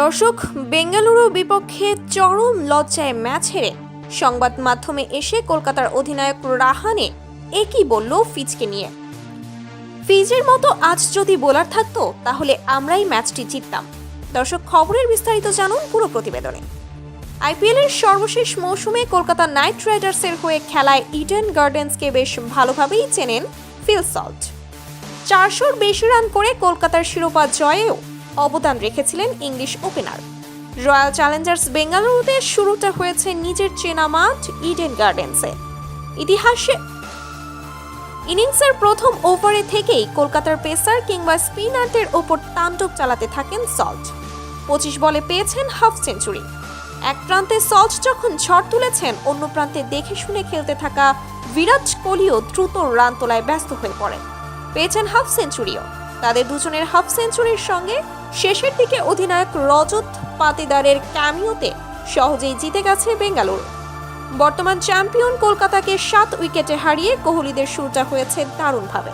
দর্শক বেঙ্গালুরু বিপক্ষে চরম লজ্জায় ম্যাচ হেরে সংবাদ মাধ্যমে এসে কলকাতার অধিনায়ক রাহানে একই বলল ফিজকে নিয়ে। ফিজের মতো আজ যদি বোলার থাকতো, তাহলে আমরাই ম্যাচটি জিততাম। দর্শক, খবরের বিস্তারিত জানুন পুরো প্রতিবেদনে। আইপিএল এর সর্বশেষ মৌসুমে কলকাতা নাইট রাইডার্সের হয়ে খেলায় ইডেন গার্ডেন্সকে বেশ ভালোভাবেই চেনেন ফিল সল্ট। চারশোর বেশি রান করে কলকাতার শিরোপা জয়েও অবদান রেখেছিলেন ইংলিশ ওপেনার। রয়্যাল চ্যালেঞ্জার্স বেঙ্গালুরুতে শুরুটা হয়েছে নিজের চেনা মাঠ ইডেন গার্ডেন্সে। ইতিহাসে ইনিংসের প্রথম ওভারে থেকেই কলকাতার পেসার কিংবা স্পিনারদের ওপর তাণ্ডব চালাতে থাকেন সল্ট। পঁচিশ বলে পেয়েছেন হাফ সেঞ্চুরি। এক প্রান্তে সল্ট যখন ঝড় তুলেছেন, অন্য প্রান্তে দেখে শুনে খেলতে থাকা বিরাট কোহলিও দ্রুত রান তোলায় ব্যস্ত হয়ে পড়েন। পেয়েছেন হাফ সেঞ্চুরিও। তাদের দুজনের হাফ সেঞ্চুরির সঙ্গে শেষের দিকে অধিনায়ক রজত পাতিদারের ক্যামিওতে সহজেই জিতে গেছে বেঙ্গালুরু। বর্তমান চ্যাম্পিয়ন কলকাতাকে সাত উইকেটে হারিয়ে কোহলিদের শুরুটা হয়েছে দারুণভাবে।